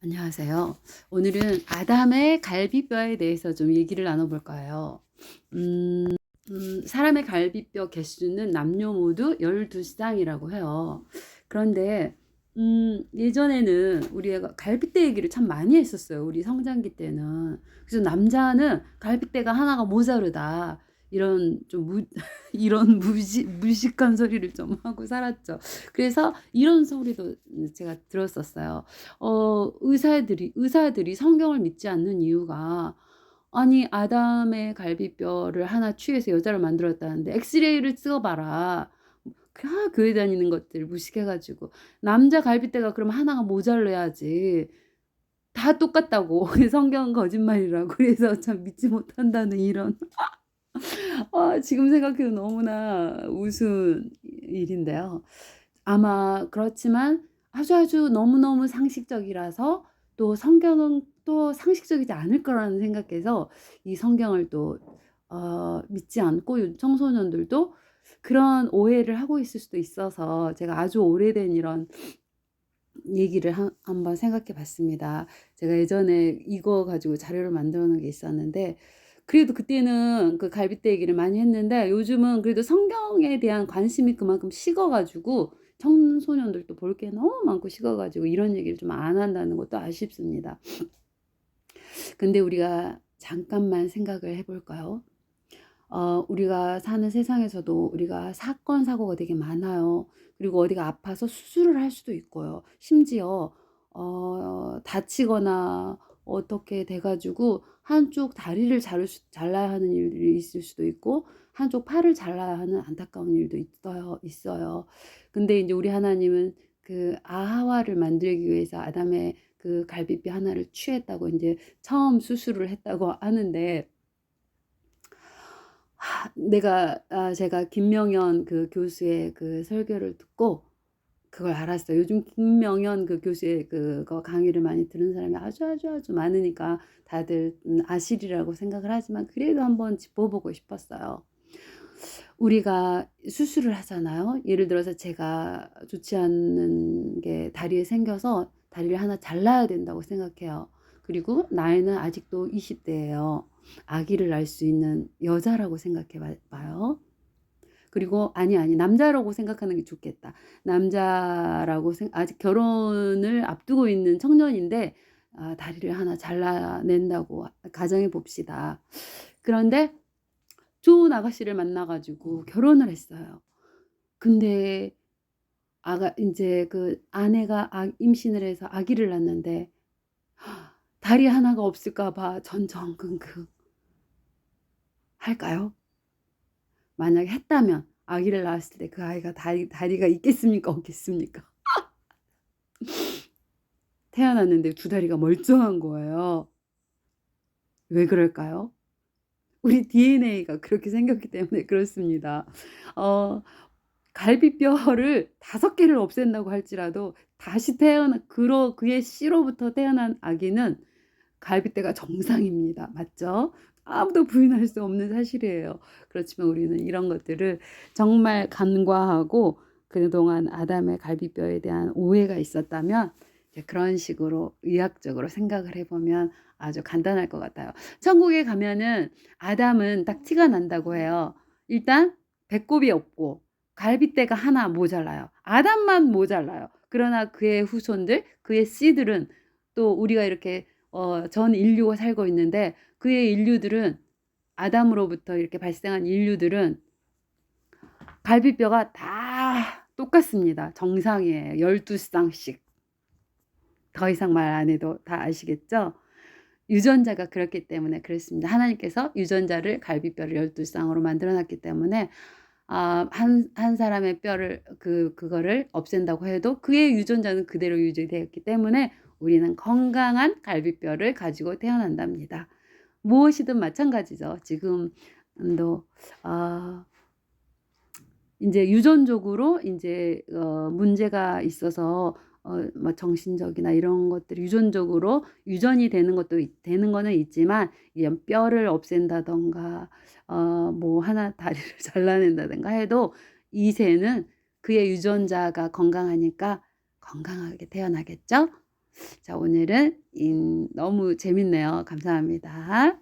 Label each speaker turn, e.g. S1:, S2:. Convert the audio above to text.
S1: 안녕하세요. 오늘은 아담의 갈비뼈에 대해서 좀 얘기를 나눠볼까 해요. 음, 음, 사람의 갈비뼈 개수는 남녀 모두 12쌍이라고 해요. 그런데 음, 예전에는 우리가 갈비뼈 얘기를 참 많이 했었어요. 우리 성장기 때는. 그래서 남자는 갈비뼈가 하나가 모자르다. 이런 좀 무, 이런 무시, 무식한 소리를 좀 하고 살았죠. 그래서 이런 소리도 제가 들었었어요. 어, 의사들이, 의사들이 성경을 믿지 않는 이유가 아니, 아담의 갈비뼈를 하나 취해서 여자를 만들었다는데 엑스레이를 찍어봐라. 아, 교회 다니는 것들 무식해가지고 남자 갈비뼈가 그럼 하나가 모자라야지. 다 똑같다고 성경은 거짓말이라고 그래서 참 믿지 못한다는 이런 아, 지금 생각해도 너무나 우스운 일인데요. 아마 그렇지만 아주 아주 너무너무 상식적이라서 또 성경은 또 상식적이지 않을 거라는 생각해서 이 성경을 또 어, 믿지 않고 청소년들도 그런 오해를 하고 있을 수도 있어서 제가 아주 오래된 이런 얘기를 한, 한번 생각해 봤습니다. 제가 예전에 이거 가지고 자료를 만들어 놓은 게 있었는데 그래도 그때는 그 갈비뼈 얘기를 많이 했는데 요즘은 그래도 성경에 대한 관심이 그만큼 식어가지고 청소년들도 볼 게 너무 많고 식어가지고 이런 얘기를 좀 안 한다는 것도 아쉽습니다. 근데 우리가 잠깐만 생각을 해볼까요? 어, 우리가 사는 세상에서도 우리가 사건, 사고가 되게 많아요. 그리고 어디가 아파서 수술을 할 수도 있고요. 심지어, 어, 다치거나 어떻게 돼가지고 한쪽 다리를 자를 수, 잘라야 하는 일이 있을 수도 있고 한쪽 팔을 잘라야 하는 안타까운 일도 있어요. 있어요. 근데 이제 우리 하나님은 그 아하와를 만들기 위해서 아담의 그 갈비뼈 하나를 취했다고 이제 처음 수술을 했다고 하는데 하, 내가 아, 제가 김명현 그 교수의 그 설교를 듣고 그걸 알았어요. 요즘 김명현 그 교수의 그거 강의를 많이 들은 사람이 아주 아주 아주 많으니까 다들 음, 아시리라고 생각을 하지만 그래도 한번 짚어보고 싶었어요. 우리가 수술을 하잖아요. 예를 들어서 제가 좋지 않은 게 다리에 생겨서 다리를 하나 잘라야 된다고 생각해요. 그리고 나이는 아직도 20대예요. 아기를 낳을 수 있는 여자라고 생각해 봐요. 그리고 아니 아니 남자라고 생각하는 게 좋겠다. 남자라고 생, 아직 결혼을 앞두고 있는 청년인데 아, 다리를 하나 잘라낸다고 가정해 봅시다. 그런데 좋은 아가씨를 만나가지고 결혼을 했어요. 근데 아가 이제 그 아내가 아, 임신을 해서 아기를 낳는데 다리 하나가 없을까봐 전전긍긍 할까요? 만약에 했다면 아기를 낳았을 때 그 아이가 다리, 다리가 있겠습니까? 없겠습니까? 태어났는데 두 다리가 멀쩡한 거예요. 왜 그럴까요? 우리 DNA가 그렇게 생겼기 때문에 그렇습니다. 어, 갈비뼈를 다섯 개를 없앤다고 할지라도 다시 태어난 그로 그의 씨로부터 태어난 아기는 갈비뼈가 정상입니다. 맞죠? 아무도 부인할 수 없는 사실이에요. 그렇지만 우리는 이런 것들을 정말 간과하고 그동안 아담의 갈비뼈에 대한 오해가 있었다면 그런 식으로 의학적으로 생각을 해보면 아주 간단할 것 같아요. 천국에 가면은 아담은 딱 티가 난다고 해요. 일단 배꼽이 없고 갈비뼈가 하나 모자라요. 아담만 모자라요. 그러나 그의 후손들, 그의 씨들은 또 우리가 이렇게 어, 전 인류가 살고 있는데 그의 인류들은 아담으로부터 이렇게 발생한 인류들은 갈비뼈가 다 똑같습니다. 정상이에요. 12쌍씩. 더 이상 말 안 해도 다 아시겠죠? 유전자가 그렇기 때문에 그렇습니다. 하나님께서 유전자를 갈비뼈를 12쌍으로 만들어 놨기 때문에 아, 한, 한 사람의 뼈를, 그, 그거를 없앤다고 해도 그의 유전자는 그대로 유지되었기 때문에 우리는 건강한 갈비뼈를 가지고 태어난답니다. 무엇이든 마찬가지죠. 지금도 아 이제 유전적으로 이제 어 문제가 있어서 어 뭐 정신적이나 이런 것들이 유전적으로 유전이 되는 것도 되는 거는 있지만 뼈를 없앤다던가 어 뭐 하나 다리를 잘라낸다든가 해도 이세는 그의 유전자가 건강하니까 건강하게 태어나겠죠. 자, 오늘은 인, 너무 재밌네요. 감사합니다.